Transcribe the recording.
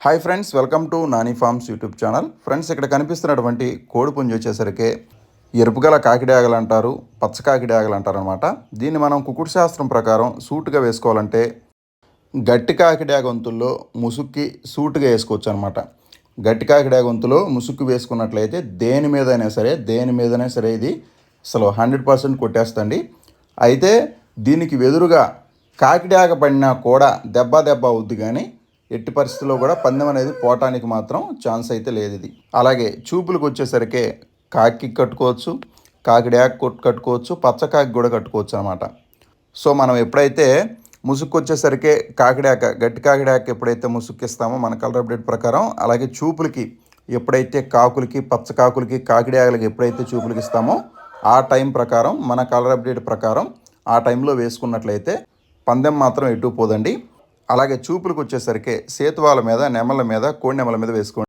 Hi friends welcome to Nani farms YouTube channel friends ఇక్కడ కనిపిస్తున్నటువంటి కోడిపుంజు వచ్చేసరికి ఎరుపుగల కాకిడాగలు అంటారు పచ్చ కాకిడాగలు అంటారు అనమాట దీన్ని మనం కుకుడు శాస్త్రం ప్రకారం సూటుగా వేసుకోవాలంటే గట్టి కాకిడా గొంతుల్లో ముసుక్కి సూటుగా వేసుకోవచ్చు అనమాట గట్టి కాకిడా గొంతులో ముసుక్కు వేసుకున్నట్లయితే దేని మీదైనా సరే దేని మీదైనా సరే ఇది అసలు హండ్రెడ్ పర్సెంట్ కొట్టేస్తండి. అయితే దీనికి వెదురుగా కాకిడాగ పడినా కూడా దెబ్బ దెబ్బ అవుద్ది కానీ ఎట్టి పరిస్థితుల్లో కూడా పందెం అనేది పోవటానికి మాత్రం ఛాన్స్ అయితే లేదు ఇది. అలాగే చూపులకు వచ్చేసరికి కాకి కట్టుకోవచ్చు కాకిడాక కట్టుకోవచ్చు పచ్చ కాకి కూడా కట్టుకోవచ్చు అనమాట సో మనం ఎప్పుడైతే ముసుగు వచ్చేసరికి కాకిడాక గట్టి కాకిడాక ఎప్పుడైతే ముసుక్కిస్తామో మన కలర్ అప్డేట్ ప్రకారం అలాగే చూపులకి ఎప్పుడైతే కాకులకి పచ్చ కాకులకి కాకిడాకలకి ఎప్పుడైతే చూపులకి ఇస్తామో ఆ టైం ప్రకారం మన కలర్ అప్డేట్ ప్రకారం ఆ టైంలో వేసుకున్నట్లయితే పందెం మాత్రం ఎటు పోదండి. అలాగే చూపులకు వచ్చేసరికి సేతువాల మీద నెమల మీద కోడి నెమల మీద వేసుకోండి.